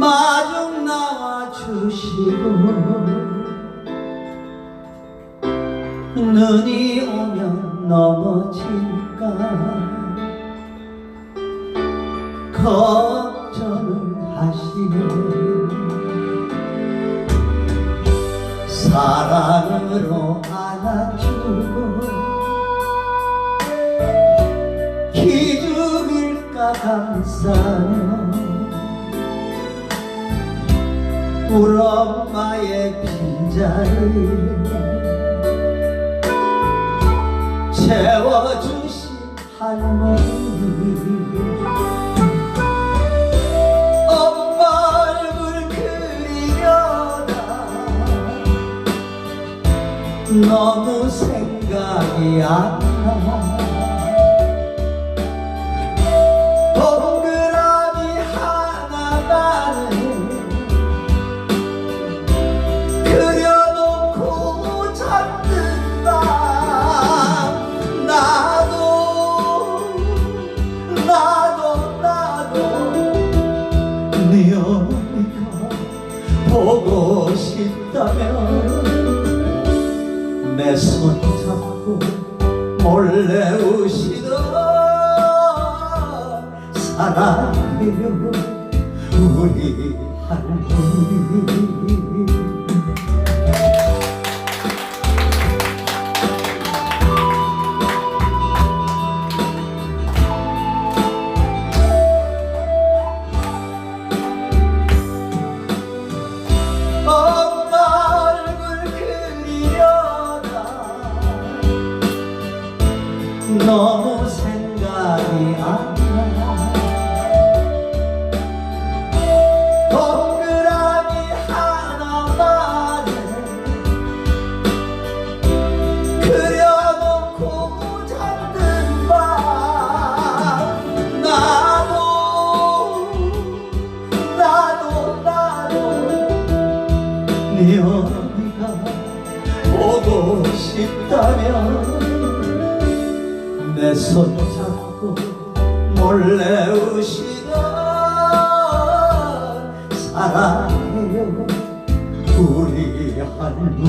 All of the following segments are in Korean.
마중 나와 주시고. 눈이 오면 넘어질까? 걱정을 하시면 사랑으로 안아주고 기죽일까 감싸며 우리 엄마의 빈자리. 채워주신 할머니 엄마 얼굴 그리려다. 너무 생각이 안나 네 어머니가 보고 싶다면 내 손 잡고 몰래 우시던 사랑해요 우리 할머니 너무 생각이 안 나. 동그라미 하나만을 그려놓고 잠든 밤. 나도 나도 나도 네 어머니가 보고 싶다면 내 손 잡고 몰래 우시던 사랑해요 우리 할머니.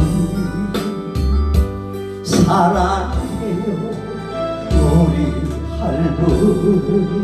사랑해요 우리 할머니